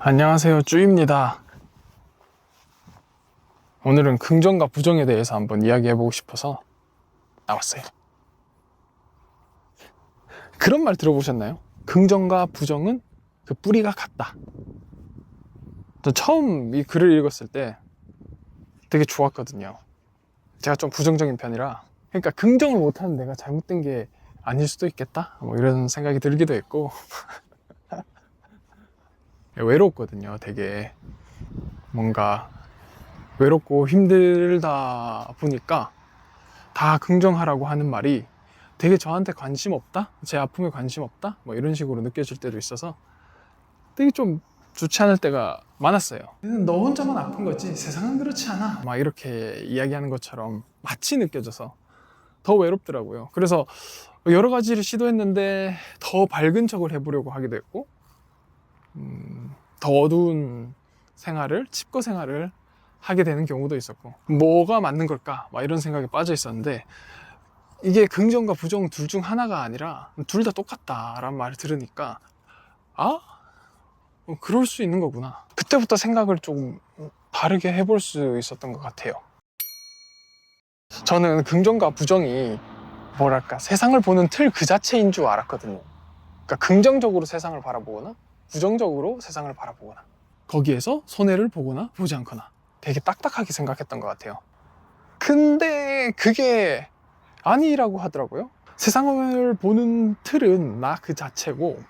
안녕하세요 쭈입니다. 오늘은 긍정과 부정에 대해서 한번 이야기해보고 싶어서 나왔어요. 그런 말 들어보셨나요? 긍정과 부정은 그 뿌리가 같다. 저 처음 이 글을 읽었을 때 되게 좋았거든요. 제가 좀 부정적인 편이라. 그러니까 긍정을 못하는 내가 잘못된 게 아닐 수도 있겠다? 뭐 이런 생각이 들기도 했고 외롭거든요 되게. 뭔가 외롭고 힘들다 보니까 다 긍정하라고 하는 말이 되게 저한테 관심 없다? 제 아픔에 관심 없다? 뭐 이런 식으로 느껴질 때도 있어서 되게 좀 좋지 않을 때가 많았어요 너 혼자만 아픈 거지? 세상은 그렇지 않아. 막 이렇게 이야기하는 것처럼 마치 느껴져서 더 외롭더라고요. 그래서 여러 가지를 시도했는데 더 밝은 척을 해보려고 하기도 했고 음, 더 어두운 생활을 칩거 생활을 하게 되는 경우도 있었고 뭐가 맞는 걸까? 막 이런 생각에 빠져 있었는데 이게 긍정과 부정 둘 중 하나가 아니라 둘 다 똑같다라는 말을 들으니까 아? 어, 그럴 수 있는 거구나. 그때부터 생각을 조금 다르게 해볼 수 있었던 것 같아요. 저는 긍정과 부정이 뭐랄까 세상을 보는 틀 그 자체인 줄 알았거든요. 그러니까 긍정적으로 세상을 바라보거나 부정적으로 세상을 바라보거나 거기에서 손해를 보거나 보지 않거나 되게 딱딱하게 생각했던 것 같아요. 근데 그게 아니라고 하더라고요. 세상을 보는 틀은 나 그 자체고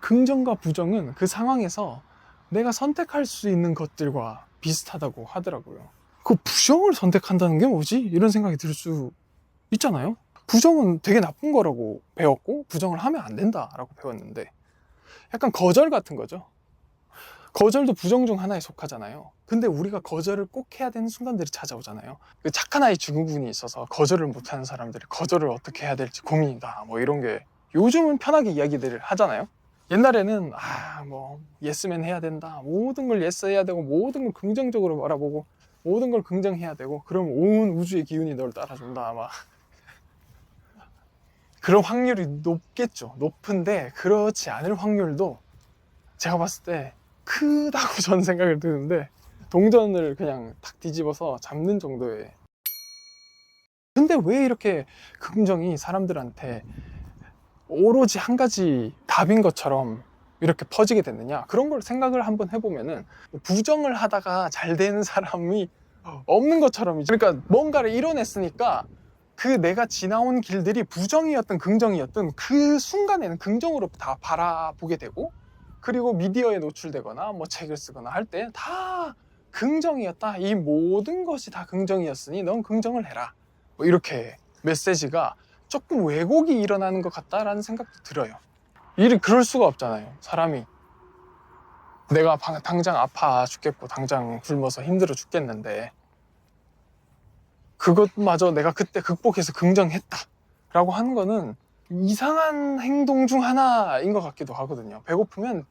긍정과 부정은 그 상황에서 내가 선택할 수 있는 것들과 비슷하다고 하더라고요. 그 부정을 선택한다는 게 뭐지? 이런 생각이 들 수 있잖아요. 부정은 되게 나쁜 거라고 배웠고 부정을 하면 안 된다라고 배웠는데 약간 거절 같은 거죠. 거절도 부정 중 하나에 속하잖아요. 근데 우리가 거절을 꼭 해야 되는 순간들이 찾아오잖아요. 그 착한 아이 증후군이 있어서 거절을 못하는 사람들이 거절을 어떻게 해야 될지 고민이다. 뭐 이런 게 요즘은 편하게 이야기들을 하잖아요. 옛날에는 아 뭐 예스맨 해야 된다. 모든 걸 예스 해야 되고 모든 걸 긍정적으로 바라보고 모든 걸 긍정해야 되고 그럼 온 우주의 기운이 널 따라준다. 막 그런 확률이 높겠죠. 높은데 그렇지 않을 확률도 제가 봤을 때 크다고 저는 생각을 드는데 동전을 그냥 탁 뒤집어서 잡는 정도의 근데 왜 이렇게 긍정이 사람들한테 오로지 한 가지 답인 것처럼 이렇게 퍼지게 됐느냐 그런 걸 생각을 한번 해보면은 부정을 하다가 잘 되는 사람이 없는 것처럼 그러니까 뭔가를 이뤄냈으니까 그 내가 지나온 길들이 부정이었든 긍정이었든 그 순간에는 긍정으로 다 바라보게 되고 그리고 미디어에 노출되거나 뭐 책을 쓰거나 할 때 다 긍정이었다. 이 모든 것이 다 긍정이었으니 넌 긍정을 해라. 뭐 이렇게 메시지가 조금 왜곡이 일어나는 것 같다라는 생각도 들어요. 일이 그럴 수가 없잖아요. 사람이 내가 방- 당장 아파 죽겠고 당장 굶어서 힘들어 죽겠는데 그것마저 내가 그때 극복해서 긍정했다 라고 하는 거는 이상한 행동 중 하나인 것 같기도 하거든요. 배고프면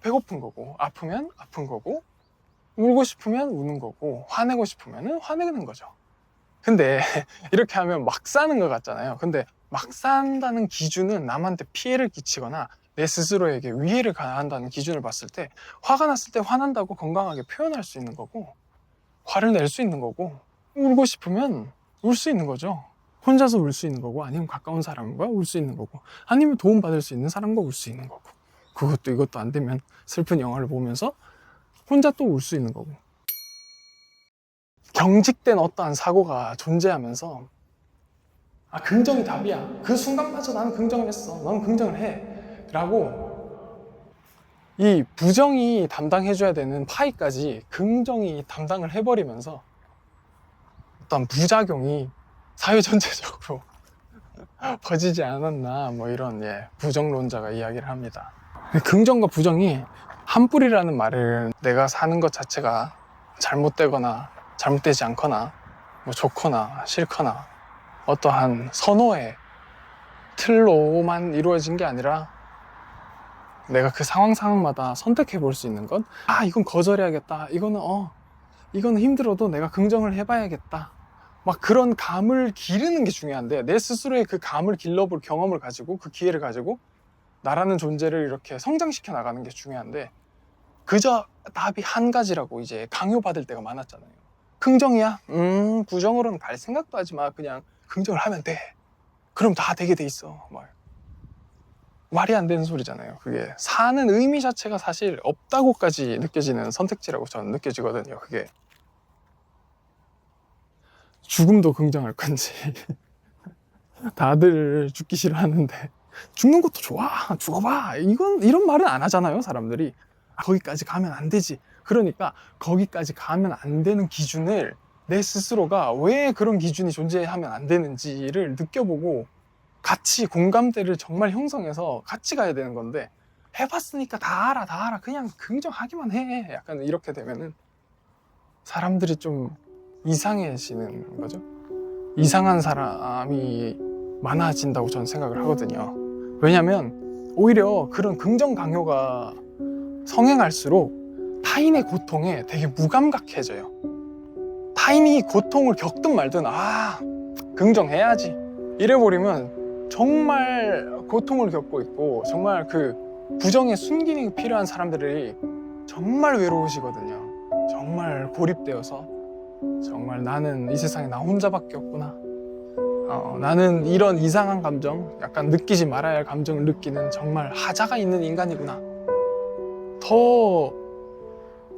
배고픈 거고 아프면 아픈 거고 울고 싶으면 우는 거고 화내고 싶으면 화내는 거죠. 근데 이렇게 하면 막 사는 것 같잖아요. 근데 막 산다는 기준은 남한테 피해를 끼치거나 내 스스로에게 위해를 가한다는 기준을 봤을 때 화가 났을 때 화난다고 건강하게 표현할 수 있는 거고 화를 낼 수 있는 거고 울고 싶으면 울 수 있는 거죠. 혼자서 울 수 있는 거고 아니면 가까운 사람과 울 수 있는 거고 아니면 도움 받을 수 있는 사람과 울 수 있는 거고. 그것도 이것도 안 되면 슬픈 영화를 보면서 혼자 또 울 수 있는 거고. 경직된 어떠한 사고가 존재하면서 아 긍정이 답이야. 그 순간마저 나는 긍정을 했어. 너는 긍정을 해. 라고 이 부정이 담당해줘야 되는 파이까지 긍정이 담당을 해버리면서 어떤 부작용이 사회 전체적으로 퍼지지 않았나 뭐 이런 예, 부정론자가 이야기를 합니다. 긍정과 부정이 한 뿌리라는 말을 내가 사는 것 자체가 잘못되거나 잘못되지 않거나 뭐 좋거나 싫거나 어떠한 선호의 틀로만 이루어진 게 아니라 내가 그 상황 상황마다 선택해 볼 수 있는 건, 아, 이건 거절해야겠다. 이거는, 어, 이거는 힘들어도 내가 긍정을 해봐야겠다. 막 그런 감을 기르는 게 중요한데, 내 스스로의 그 감을 길러볼 경험을 가지고, 그 기회를 가지고, 나라는 존재를 이렇게 성장시켜 나가는 게 중요한데, 그저 답이 한 가지라고 이제 강요받을 때가 많았잖아요. 긍정이야? 음, 부정으로는 갈 생각도 하지 마. 그냥 긍정을 하면 돼. 그럼 다 되게 돼 있어. 막. 말이 안 되는 소리잖아요. 그게 사는 의미 자체가 사실 없다고까지 느껴지는 선택지라고 저는 느껴지거든요. 그게 죽음도 긍정할 건지. 다들 죽기 싫어하는데. 죽는 것도 좋아. 죽어봐. 이건 이런 말은 안 하잖아요 사람들이. 아, 거기까지 가면 안 되지. 그러니까 거기까지 가면 안 되는 기준을 내 스스로가 왜 그런 기준이 존재하면 안 되는지를 느껴보고 같이 공감대를 정말 형성해서 같이 가야 되는 건데 해봤으니까 다 알아 다 알아. 그냥 긍정하기만 해. 약간 이렇게 되면은 사람들이 좀 이상해지는 거죠. 이상한 사람이 많아진다고 저는 생각을 하거든요. 왜냐면 오히려 그런 긍정 강요가 성행할수록 타인의 고통에 되게 무감각해져요. 타인이 고통을 겪든 말든 아 긍정해야지. 이래버리면 정말 고통을 겪고 있고 정말 그 부정의 순기능이 필요한 사람들이 정말 외로우시거든요. 정말 고립되어서 정말 나는 이 세상에 나 혼자밖에 없구나. 어, 나는 이런 이상한 감정, 약간 느끼지 말아야 할 감정을 느끼는 정말 하자가 있는 인간이구나. 더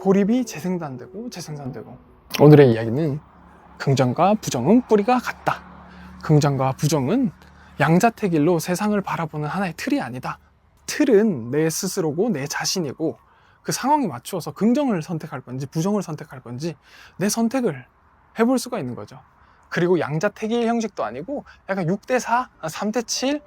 고립이 재생산되고 재생산되고 오늘의 이야기는 긍정과 부정은 뿌리가 같다. 긍정과 부정은 양자택일로 세상을 바라보는 하나의 틀이 아니다. 틀은 내 스스로고 내 자신이고 그 상황에 맞추어서 긍정을 선택할 건지 부정을 선택할 건지 내 선택을 해볼 수가 있는 거죠. 그리고 양자택일 형식도 아니고 약간 6대4, 3대7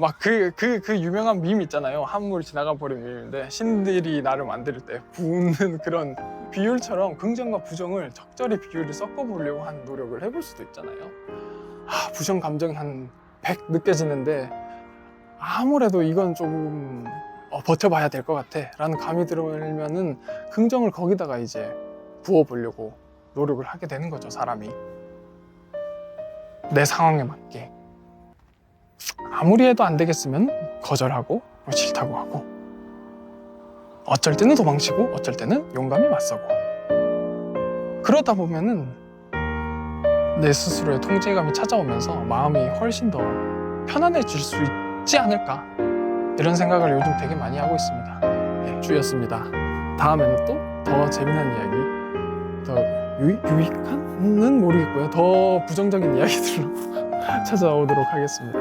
막 그 그 그 유명한 밈 있잖아요. 한물 지나가 버린 밈인데 신들이 나를 만들 때 부는 그런 비율처럼 긍정과 부정을 적절히 비율을 섞어 보려고 하는 노력을 해볼 수도 있잖아요. 아, 부정 감정이 한 100 느껴지는데 아무래도 이건 조금 어, 버텨봐야 될 것 같아. 라는 감이 들면은 긍정을 거기다가 이제 부어보려고 노력을 하게 되는 거죠 사람이. 내 상황에 맞게. 아무리 해도 안 되겠으면 거절하고 뭐 싫다고 하고. 어쩔 때는 도망치고 어쩔 때는 용감히 맞서고. 그러다 보면은 내 스스로의 통제감이 찾아오면서 마음이 훨씬 더 편안해질 수 있지 않을까 이런 생각을 요즘 되게 많이 하고 있습니다. 네, 주였습니다. 다음에는 또 더 재미난 이야기, 더 유, 유익한은 모르겠고요. 더 부정적인 이야기들로 찾아오도록 하겠습니다.